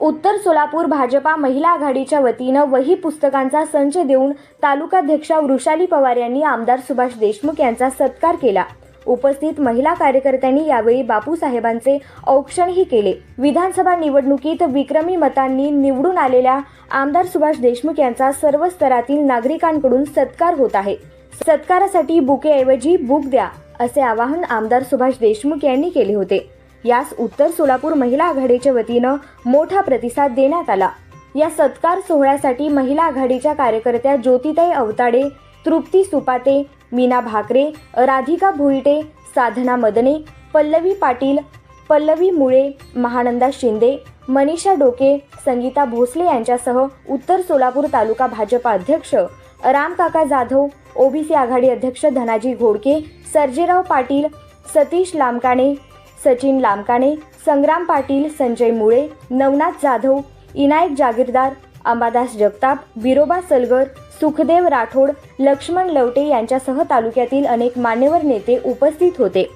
उत्तर सोलापूर भाजपा महिला आघाडीच्या वतीनं वही पुस्तकांचा संच देऊन तालुकाध्यक्षा वृषाली पवार यांनी आमदार सुभाष देशमुख यांचा सत्कार केला. उपस्थित महिला कार्यकर्त्यांनी यावेळी बापूसाहेबांचे औक्षणही केले. विधानसभा निवडणुकीत विक्रमी मतांनी निवडून आलेल्या आमदार सुभाष देशमुख यांचा सर्व स्तरातील नागरिकांकडून सत्कार होत आहे. सत्कारासाठी बुकेऐवजी बुक द्या असे आवाहन आमदार सुभाष देशमुख यांनी केले होते. यास उत्तर सोलापूर महिला आघाडीच्या वतीनं मोठा प्रतिसाद देण्यात आला. या सत्कार सोहळ्यासाठी महिला आघाडीच्या कार्यकर्त्या ज्योतिताई अवताडे तृप्ती सुपाते मीना भाकरे राधिका भुईटे साधना मदने पल्लवी पाटील पल्लवी मुळे महानंदा शिंदे मनीषा डोके संगीता भोसले यांच्यासह उत्तर सोलापूर तालुका भाजपा अध्यक्ष रामकाका जाधव ओबीसी आघाडी अध्यक्ष धनाजी घोडके सर्जेराव पाटील सतीश लामकाणे सचिन लामकाणे संग्राम पाटील संजय मुळे नवनाथ जाधव इनायक जागीरदार अंबादास जगताप विरोबा सलगर सुखदेव राठोड लक्ष्मण लवटे यांच्यासह तालुक्यातील अनेक मान्यवर नेते उपस्थित होते.